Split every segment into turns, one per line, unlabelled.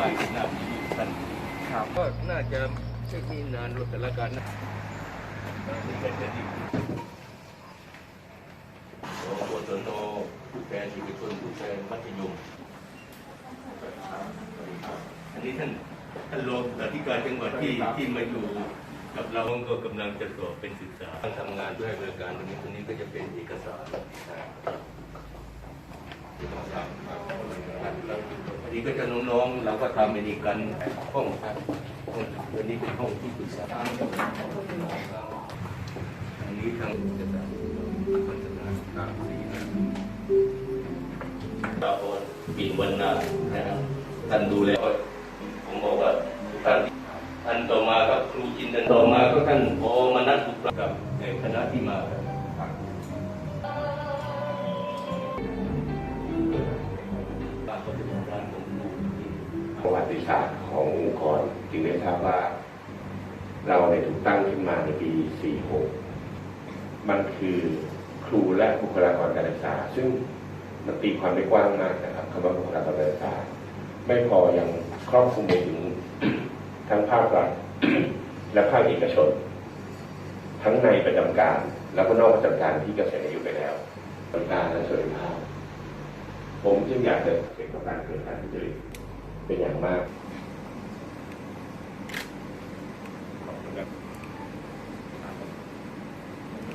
ป้ายหน้ามีท่าน
ครับ
ก็น่าจะไม่มีนานรถแต่ละการนะนี่เป็นเด็กโอ้โหตัวโตผู้แทนที่เป็นคนผู้แทนมัธยมอันนี้ท่านท่านรองอธิการจังหวัดที่ที่มาอยู่กับเราก็กำลังจะสอบเป็นศึกษาทำงานด้วยบริการตรงนี้ตรงนี้ก็จะเป็นเอกสารันนี้ก็จะน้องๆเราก็ทำเป็นอีกกันห้องครับอันนี้เป็นห้องที่ปรึกษาอันนี้ทางเอกสรพัฒนาการสีนะดาวปิ่นวันนานะครับท่านดูแลผมบอกว่าท่านท่านต่อมาครับครูจินตันต่อมาก็ท่านพอมานัดบุกกับในคณะที่มาครับ
ศาสตร์ขององค์กรจึงได้ทราบว่า เราได้ถูกตั้งขึ้นมาในปี 46 มันคือครูและบุคลากรการศึกษา ซึ่งมันตีความได้กว้างมากนะครับคำว่าบุคลากรการศึกษา ไม่พอยังครอบคลุมไปถึงทั้งภาครัฐและภาคเอกชน ทั้งในประจำการ แล้วก็นอกประจำการที่เกษียณอายุไปแล้วบริการและสวัสดิภาพผมจึงอยากจะเก็บกับการเกิดการทุจริต เป็นอย่างมาก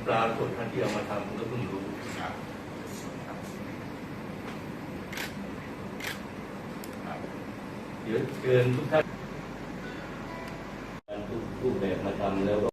ปลาส่วนท่านที่เอามาทำก็เพิ่งรู้เยอะเกินทุกท่านทุกรูปแบบมาทำแล้ว